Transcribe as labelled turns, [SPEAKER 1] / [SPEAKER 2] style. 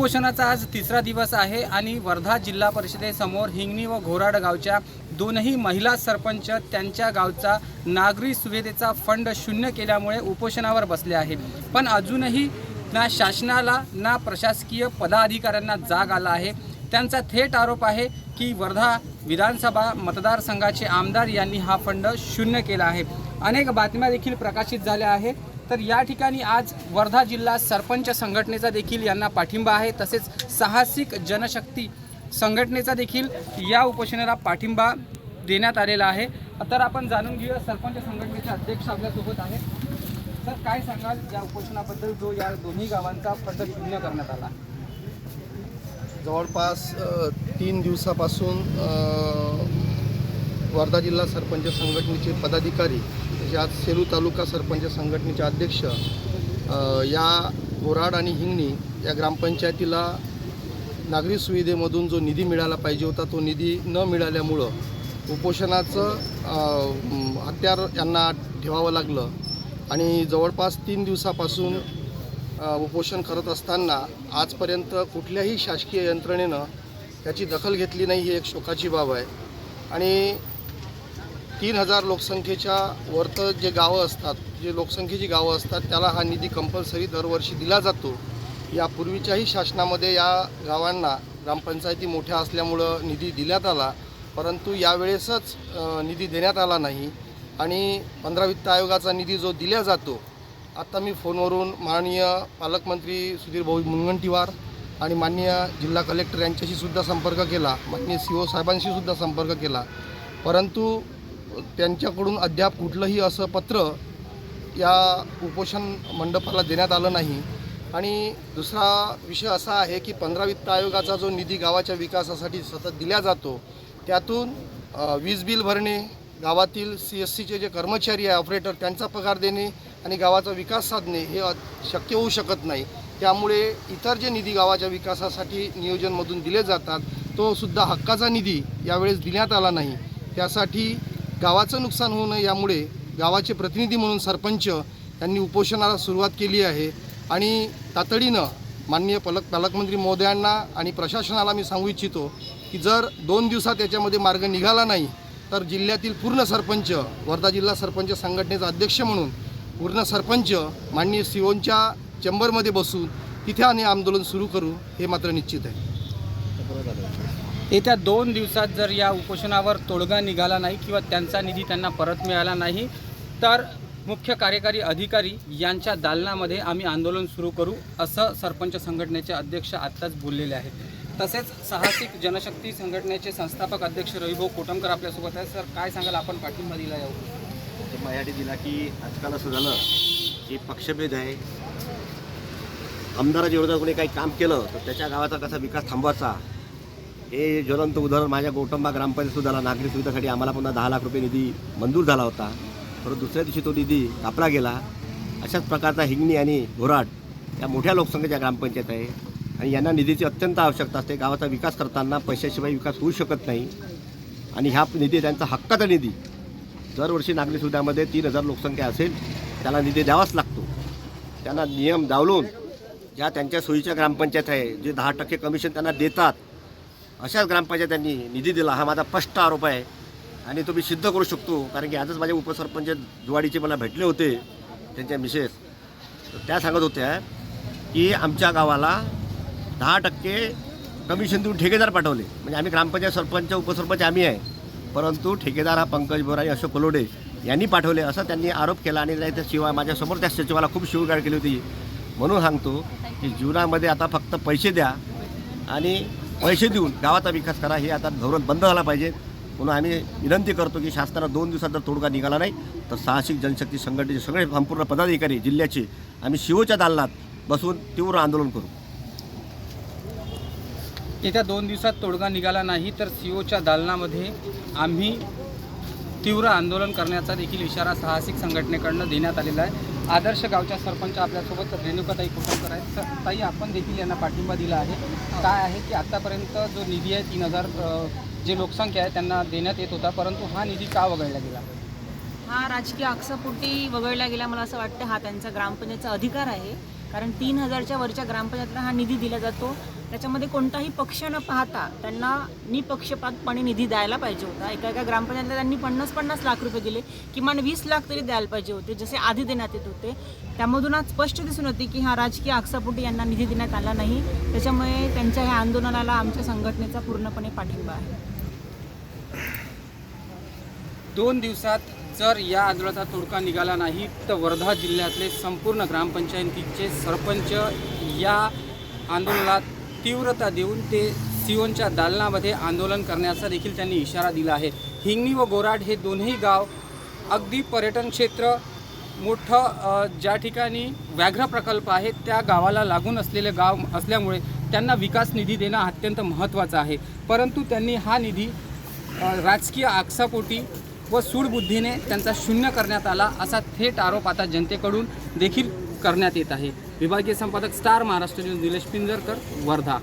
[SPEAKER 1] उपोषणाचा आज तिसरा दिवस आहे आणि वर्धा जिल्हा परिषदेसमोर हिंगणी व घोराड गावच्या दोनही महिला सरपंच त्यांच्या गावचा नागरी सुविधेचा फंड शून्य केल्यामुळे उपोषणावर बसले आहे पण अजूनही ना शासनाला ना प्रशासकीय पदाधिकाऱ्यांना जाग आला आहे. त्यांचा थेट आरोप आहे की वर्धा विधानसभा मतदारसंघाचे आमदार यांनी हा फंड शून्य केला आहे. अनेक बातम्या देखील प्रकाशित झाल्या आहेत. तर या ठिकाणी आज वर्धा जिल्हा सरपंच संघटनेचा देखील यांना पाठिंबा आहे. तसेच साहसिक जनशक्ती संघटनेचा देखील या उपोषणाला पाठिंबा देण्यात आलेला आहे. तर आपण जाणून घेऊया सरपंच संघटनेचे अध्यक्ष आपल्यासोबत आहे तर काय सांगाल या उपोषणाबद्दल जो या दोन्ही गावांचा पद्धत शून्य करण्यात आला?
[SPEAKER 2] जवळपास तीन दिवसापासून वर्धा जिल्हा सरपंच संघटनेचे पदाधिकारी तसे आज सेलू तालुका सरपंच संघटनेचे अध्यक्ष या बोराड आणि हिंगणी या ग्रामपंचायतीला नागरी सुविधेमधून जो निधी मिळाला पाहिजे होता तो निधी न मिळाल्यामुळं उपोषणाचं हत्यार यांना ठेवावं लागलं. आणि जवळपास तीन दिवसापासून उपोषण करत असताना आजपर्यंत कुठल्याही शासकीय यंत्रणेनं त्याची दखल घेतली नाही ही एक शोकाची बाब आहे. आणि तीन हजार लोकसंख्येच्या वरत जे गावं असतात जे लोकसंख्येची गावं असतात त्याला हा निधी कंपल्सरी दरवर्षी दिला जातो. यापूर्वीच्याही शासनामध्ये या गावांना ग्रामपंचायती मोठ्या असल्यामुळं निधी दिल्यात आला परंतु यावेळेसच निधी देण्यात आला नाही आणि पंधरा वित्त आयोगाचा निधी जो दिला जातो आता मी फोनवरून माननीय पालकमंत्री सुधीर भाऊ मुनगंटीवार आणि माननीय जिल्हा कलेक्टर यांच्याशीसुद्धा संपर्क केला माननीय सी ओ साहेबांशीसुद्धा संपर्क केला. परंतु त्यांच्याकडून अद्याप कुठलंही असं पत्र या उपोषण मंडपाला देण्यात आलं नाही. आणि दुसरा विषय असा आहे की पंधरा वित्त आयोगाचा जो निधी गावाच्या विकासासाठी सतत दिला जातो त्यातून वीज बिल भरणे गावातील सी एस सीचे जे कर्मचारी आहे ऑपरेटर त्यांचा पगार देणे आणि गावाचा विकास साधणे हे शक्य होऊ शकत नाही. त्यामुळे इतर जे निधी गावाच्या विकासासाठी नियोजनमधून दिले जातात तो सुद्धा हक्काचा निधी यावेळेस देण्यात आला नाही. त्यासाठी गावाचं नुकसान होऊ नये यामुळे गावाचे प्रतिनिधी म्हणून सरपंच यांनी उपोषणाला सुरुवात केली आहे. आणि तातडीनं माननीय पालक पालकमंत्री महोदयांना आणि प्रशासनाला मी सांगू इच्छितो की जर दोन दिवसात याच्यामध्ये मार्ग निघाला नाही तर जिल्ह्यातील पूर्ण सरपंच वर्धा जिल्हा सरपंच संघटनेचा अध्यक्ष म्हणून पूर्ण सरपंच माननीय सिओनच्या चेंबरमध्ये बसून तिथे आणि आंदोलन सुरू करू हे मात्र निश्चित आहे.
[SPEAKER 1] येत्या दोन दिवसात जर या उपोषणावर तोडगा निघाला नाही किंवा त्यांचा निधी त्यांना परत मिळाला नाही तर मुख्य कार्यकारी अधिकारी यांच्या दालनामध्ये आम्ही आंदोलन सुरू करू असं सरपंच संघटनेचे अध्यक्ष आत्ताच बोललेले आहेत. तसेच साहसिक जनशक्ती संघटनेचे संस्थापक अध्यक्ष रविभाऊ कोटमकर आपल्यासोबत आहेत. सर काय सांगाल? आपण पाठिंबा दिला या उपोषणाला?
[SPEAKER 3] ते दिला की आजकाल असं झालं की पक्षभेद आहे आमदाराच्या विरोधात कोणी काही काम केलं तर त्याच्या गावाचा कसा विकास थांबवायचा. हे ज्वलंत उदाहरण माझ्या गौटंबा ग्रामपंचायत सुद्धा नागरी सुविधासाठी आम्हाला पुन्हा दहा लाख रुपये निधी मंजूर झाला होता. परंतु दुसऱ्या दिवशी तो निधी कापला गेला. अशाच प्रकारचा हिंगणी आणि घोराट या मोठ्या लोकसंख्येच्या ग्रामपंचायत आहे. आणि यांना निधीची अत्यंत आवश्यकता असते. गावाचा विकास करताना पैशाशिवाय विकास होऊ शकत नाही. आणि ह्या निधी त्यांचा हक्काचा निधी. दरवर्षी नागरी सुविधामध्ये तीन हजार लोकसंख्या असेल त्याला निधी द्यावाच लागतो. त्यांना नियम डावलून ज्या त्यांच्या सोयीच्या ग्रामपंचायत आहे जे दहा टक्के कमिशन त्यांना देतात अशाच ग्रामपंचायतांनी निधी दिला. हा माझा स्पष्ट आरोप आहे. आणि तो मी सिद्ध करू शकतो कारण की आजच माझे उपसरपंच जुवाडीचे मला भेटले होते त्यांच्या मिसेस. तर त्या सांगत होत्या की आमच्या गावाला दहा टक्के कमिशन देऊन ठेकेदार पाठवले. म्हणजे आम्ही ग्रामपंचायत सरपंच उपसरपंच आम्ही आहे. परंतु ठेकेदार हा पंकज बोरा आणि अशोक कलोडे यांनी पाठवले असं त्यांनी आरोप केला आणि त्या शिवाय माझ्यासमोर त्या सचिवाला खूप शिवगाळ केली होती. म्हणून सांगतो की जीवनामध्ये आता फक्त पैसे द्या आणि पैसे देऊन गावाचा विकास करा हे आता धोरण बंद झाला पाहिजे. म्हणून आम्ही विनंती करतो की शासनाला दोन दिवसात जर तोडगा निघाला नाही तर साहसिक जनशक्ती संघटनेचे सगळे संपूर्ण पदाधिकारी जिल्ह्याचे आम्ही शिवच्या दालनात बसून तीव्र आंदोलन करू.
[SPEAKER 1] येत्या दोन दिवसात तोडगा निघाला नाही तर सीओच्या दालनामध्ये आम्ही तीव्र आंदोलन करण्याचा देखील इशारा साहसिक संघटनेकडनं देण्यात आलेला आहे. आदर्श गावच्या सरपंच आपल्यासोबत रेणुकाताई कुटुंबकर आहेत. सर ताई आपण देखील यांना पाठिंबा दिला आहे. काय आहे की आतापर्यंत जो निधी आहे तीन हजार जे लोकसंख्या आहे त्यांना देण्यात येत होता परंतु हा निधी का वगळला गेला?
[SPEAKER 4] हा राजकीय अक्षपोटी वगळला गेला मला असं वाटतं. हा त्यांचा ग्रामपंचायतचा अधिकार आहे. कारण तीन हजारच्या वरच्या ग्रामपंचायतला हा निधी दिला जातो. त्याच्यामध्ये कोणताही पक्ष न पाहता त्यांना निपक्षपातपणे निधी द्यायला पाहिजे होता. एका एका ग्रामपंचायतला त्यांनी पन्नास पन्नास लाख रुपये दिले किमान वीस लाख तरी द्यायला पाहिजे होते जसे आधी देण्यात येत होते. त्यामधून आज स्पष्ट दिसून होते की हा राजकीय आक्षापोटी यांना निधी देण्यात आला नाही. त्याच्यामुळे त्यांच्या ह्या आंदोलनाला आमच्या संघटनेचा पूर्णपणे पाठिंबा आहे.
[SPEAKER 1] दोन दिवसात जर या आंदोलनाचा तोडका निघाला नाही तर वर्धा जिल्ह्यातले संपूर्ण ग्रामपंचायतीचे सरपंच या आंदोलनात तीव्रता देऊन ते सिओनच्या दालनामध्ये आंदोलन करण्याचा देखील त्यांनी इशारा दिला आहे. हिंगणी व गोराड हे दोन्ही गाव अगदी पर्यटन क्षेत्र मोठं ज्या ठिकाणी व्याघ्र प्रकल्प आहे त्या गावाला लागून असलेले गाव असल्यामुळे त्यांना विकास निधी देणं अत्यंत महत्त्वाचं आहे. परंतु त्यांनी हा निधी राजकीय आक्षापोटी व सूडबुद्धीने त्यांचा शून्य करण्यात आला असा थेट आरोप आता जनतेकडून देखील करण्यात येत आहे. विभागीय संपादक स्टार महाराष्ट्र न्यूज निलेश पिंजरकर वर्धा.